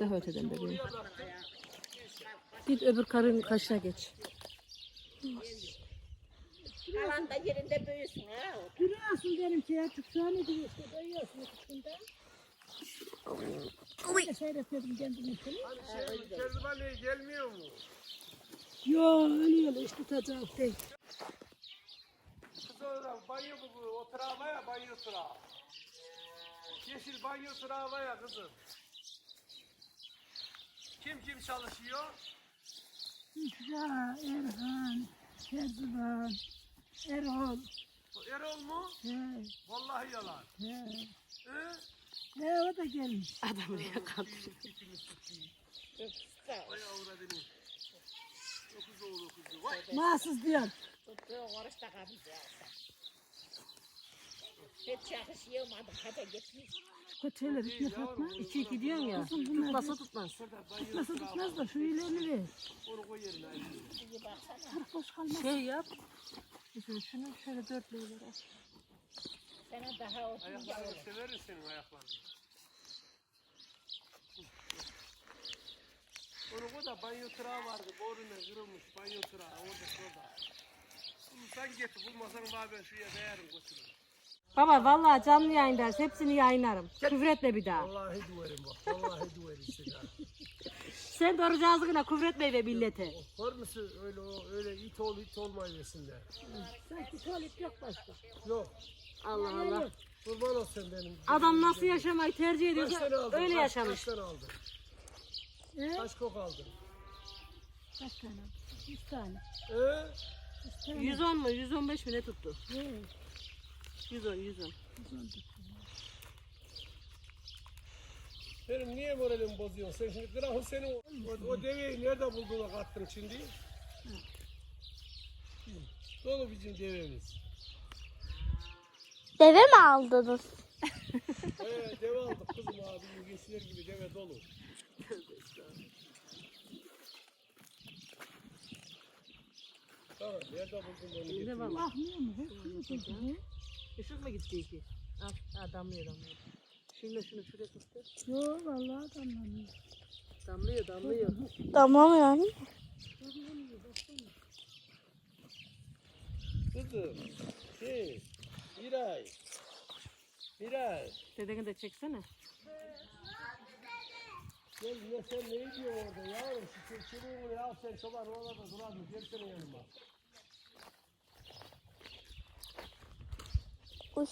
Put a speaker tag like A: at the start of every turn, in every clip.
A: daha öteden bebeğim. Git öbür karın kaşına geç.
B: Alan da yerinde büyüsün ha.
C: Duruyorsun benim şey artık şu an ediyor işte üstünde. Ben de seyretmedim kendimi seni.
D: Kezban gelmiyor mu?
C: Yo ölüyor işte tutacak değil.
D: Kız orada banyo bu, o tarafa ya banyo tarağı. Yeşil banyo var ya kızım. Kim kim çalışıyor?
C: İkra, Erhan, Kezban, Erol.
D: O Erol mu?
C: He,
D: Vallahi yalan.
C: he.
D: Hı?
C: He o da gelmiş.
A: Adam niye kandırıyor?
D: Vay avradını. Dokuz oğlu kızı. Vay.
C: Mahsus diyorum.
B: Tuttuğu oruç da kabızı Hiç yakışıyamadım. Hadi gitmiş.
C: Kötüler içine Fatma.
A: İki iki diyorsun ya.
C: Kızım bunlar
A: Tutmasa tutmaz.
C: nasıl tutmaz da şu ilerini ver.
D: Onu koy yerine.
B: İyi baksana.
C: Kırk boş kalmaz.
A: Şey yap. Şunu, şunu şöyle dörtlüğe ver.
B: Sana daha otur
D: Ayaklarını severiz senin ayaklarını. Onu da banyo tırağı vardı. Boruna kırılmış banyo tırağı. Orada şurada. Sen getir. Bulmasan var ben şuraya dayarım götürürüm.
A: Baba vallahi canlı yayındayız. Hepsini yayınlarım. Küfür etme bir daha.
D: Vallahi duvarım bak. Vallahi duvarım ha.
A: Sen de oruç ağzına küfür etme be millete.
D: Var mısın öyle o öyle it ol it olmayı versinler.
C: Sanki tuvalet yok başka.
D: Yok.
A: Allah Allah.
D: Kurban olsun benim.
A: Adam nasıl yaşamayı tercih
D: Kaç
A: ediyorsa
D: tane aldın?
A: öyle
D: Kaç-
A: yaşamış.
D: Tane aldın?
C: He?
D: Kaç kok aldın?
C: Kaç tane? Üç tane.
D: Ee?
C: Üç tane.
A: 110 mu 115 mi ne tuttu?
C: He,
A: 110 110.
C: üç oldu.
D: Benim niye moralimi bozuyorsun? Sen şimdi Graham seni o, o, deveyi nerede bulduğuna kattın şimdi? Dolu bizim devemiz.
E: Deve mi aldınız?
D: Ee, deve aldık kızım abi. Geçiler gibi deve dolu. Tamam, nerede buldun onu
A: Bir de
D: getir.
A: valla.
C: Bakmıyor mu? Hep çekiyor?
A: Işık mı gitti ki? Al, ha, damlıyor damlıyor. Şunu şunu şuraya tuttu.
C: Yo vallahi damlamıyor.
A: Damlıyor damlıyor.
E: Damlamıyor anne.
D: Kızım, şey, Miray. Miray.
A: Dedeni de çeksene.
D: Gel ne sen ne diyorsun orada yavrum? Şu çubuğunu ya sen çoban orada durardın. Gelsene yanıma.
E: Uy.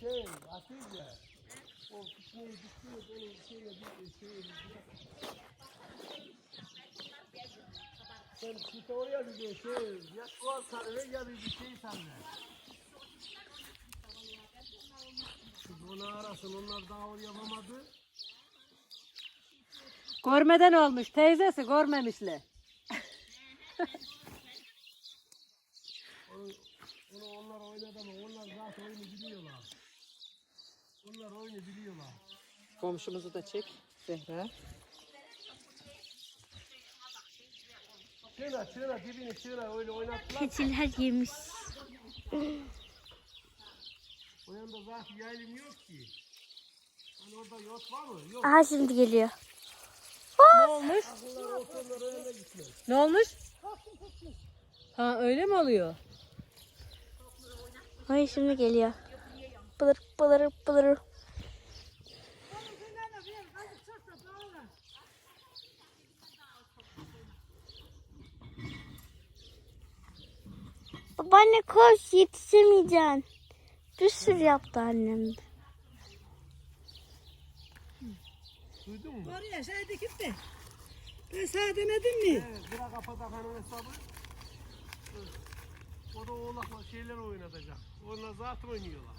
D: Şey, Hatice. O kısmını dikiyor, onu şeyle bir şey Sen git oraya bir de şey, ya çuval sarı ya bir şey sarı. Kız onu arasın, onlar daha onu yapamadı.
A: Görmeden olmuş. Teyzesi görmemişle.
D: Onu, onu onlar oynadı ama onlar zaten oyunu biliyorlar. Onlar oyunu biliyorlar.
A: Komşumuzu da çek. Zehra.
D: Çığla çığla dibini çığla öyle oynattılar.
E: Keçiler yemiş.
D: O yanda zaten yaylım yok ki. Hani orada yot var mı? Yok.
E: Aha şimdi geliyor.
A: Ne olmuş? Ne olmuş? Ha öyle mi oluyor?
E: Ay şimdi geliyor. Bılır bılır bılır. Babaanne koş yetişemeyeceksin. Bir sürü yaptı annem de.
D: Duydun mu?
C: Oraya şey dikip de. Ben sana demedim mi?
D: Evet, bırak kapat hesabı. Evet. O da oğlakla şeyler oynatacak. Onlar zaten oynuyorlar.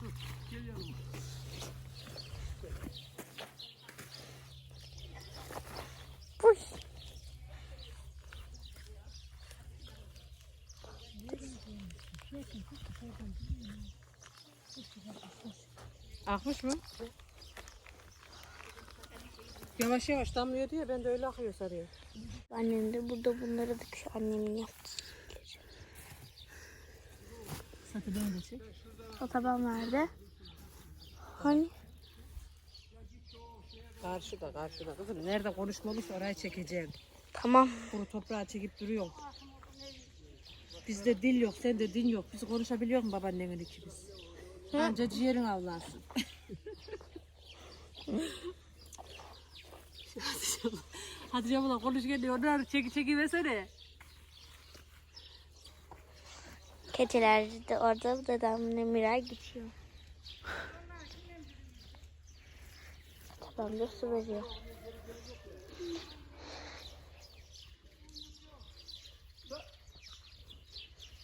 D: Dur, gel yanıma.
E: Uy.
A: Akmış mı? Yavaş yavaş damlıyor diye ben de öyle akıyor sarıyor.
E: Annem de burada bunları dikmiş annemin yaptı.
A: Hadi ben de çek.
E: Otoban nerede? Hani?
A: Karşıda karşıda kızım. Nerede konuşma olursa orayı çekeceğim.
E: Tamam.
A: Kuru toprağı çekip duruyor. Bizde dil yok, sende din yok. Biz konuşabiliyor mu babaannemin ikimiz? Anca ciğerin avlansın. Hadi canım konuş geliyor. Onlar çeki çeki versene.
E: Keçiler de orada dedemle Miray gidiyor. Ben de su veriyor.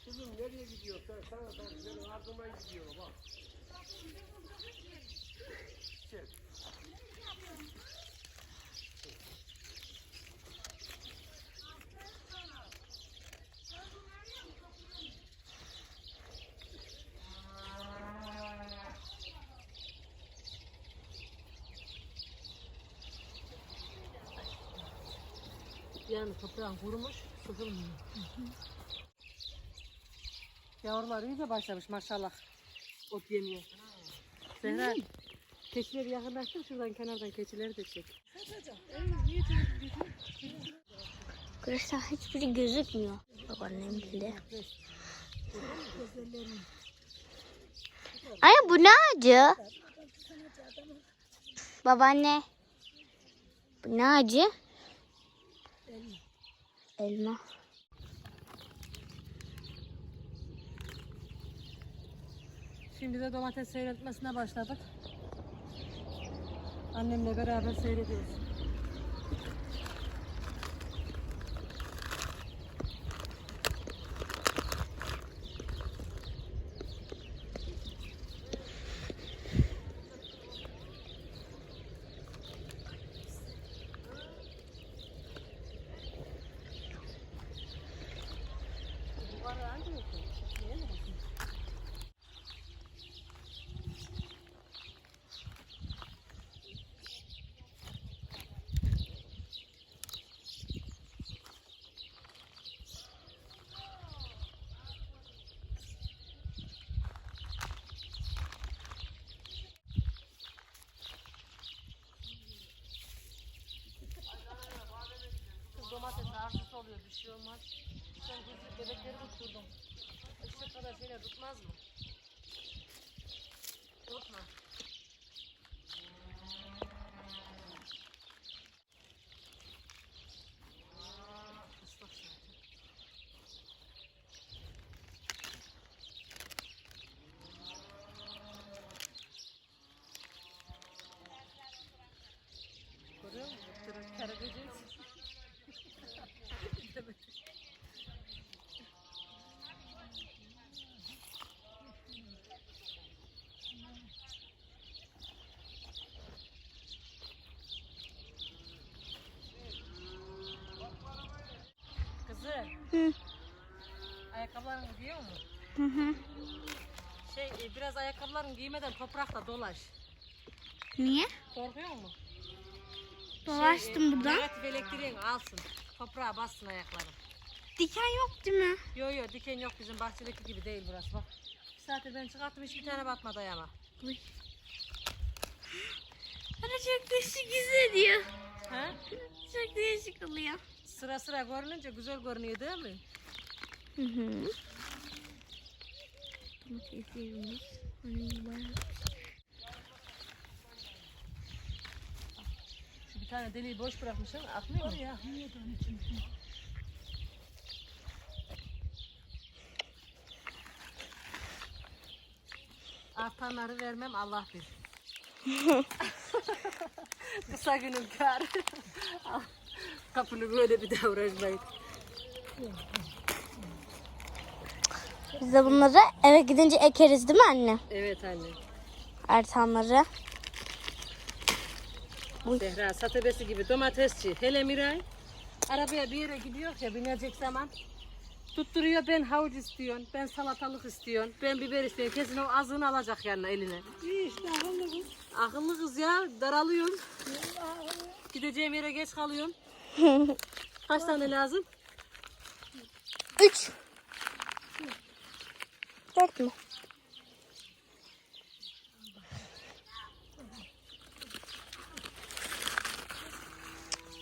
D: Kızım nereye gidiyor? Sen sana sen senin ardından gidiyor bak.
A: Yani toprağın kurumuş, sıfırmıyor. Yavrular iyice başlamış maşallah. Ot yemiyor. Zehra, keçileri yakınlaştır şuradan kenardan keçileri de çek.
E: Arkadaşlar hiçbiri gözükmüyor. Babaannem bile. Ay bu ne acı? Babaanne. Bu ne acı? Elma.
A: Şimdi de domates seyretmesine başladık. Annemle beraber seyrediyoruz. Domates ağırlık oluyor, bir şey olmaz. Sen kızı bebekleri tutturdum. Işık kadar şeyler tutmaz mı? Tutma. Islak zaten. Görüyor musun? Kara- Karagöz. Kızı.
E: Hı.
A: Ayakkabılarını giyiyor mu?
E: Hı.
A: Şey e, biraz ayakkabılarını giymeden toprakta dolaş.
E: Niye?
A: Korkuyor mu?
E: Dolaştım buradan.
A: Negatif elektriğin alsın. Toprağa bassın ayakların.
E: Diken yok değil mi?
A: Yo yo diken yok bizim bahçedeki gibi değil burası bak. Bir saattir ben çıkarttım hiçbir tane batmadı ayağıma.
E: Bana çok değişik hissediyor.
A: He?
E: Çok değişik oluyor.
A: Sıra sıra görününce güzel görünüyor değil mi?
E: Hı hı. Domates yerimiz. Hani bayağı-
A: Şu bir tane deliği boş bırakmışsın akmıyor mu?
C: Ya de onun için?
A: Artanları vermem Allah bir. Kısa günün kârı. Kapını böyle bir davranmayın.
E: Biz de bunları eve gidince ekeriz değil mi anne?
A: Evet anne.
E: Ertanları.
A: Zehra satebesi gibi domatesçi. Hele Miray. Arabaya bir yere gidiyor ya binecek zaman. Tutturuyor ben havuç istiyorsun, ben salatalık istiyorsun, ben biber istiyorum. Kesin o azını alacak yanına eline.
C: İyi işte akıllı kız.
A: Akıllı kız ya daralıyorsun. Gideceğim yere geç kalıyorsun. Kaç tane lazım?
E: Üç. Dört mü?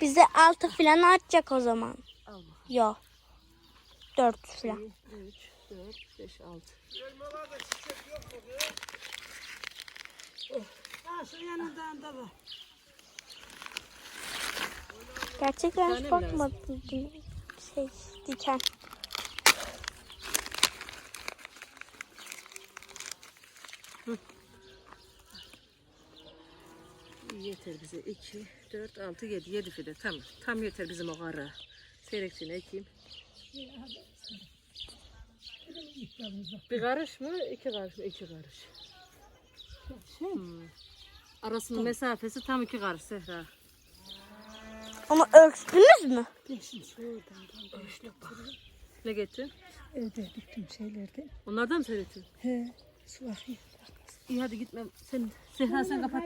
E: Bize altı falan atacak o zaman.
A: Al bakalım.
E: Yok. Dört falan.
A: 2, 3, 4, 5, 6.
D: Elmalarda çiçek yok mu kız?
C: Ha şu yanından da var.
E: Gerçekten hiç bakmadım. Şey, diken.
A: Yeter bize 2, 4, 6, 7. 7 fide tamam. Tam yeter bizim o kara. Seyrekçini ekeyim. Bir karış mı? iki karış mı? İki karış. Hmm. Arasının mesafesi tam iki karış Zehra.
E: Onu ölçtünüz mü?
C: Ben şimdi şuradan başladım.
A: Ne getir?
C: Evde diktim şeylerden.
A: Onlardan mı seyrettin?
C: He. Su akıyor.
A: İyi hadi gitmem. Sen, Zehra sen kapat.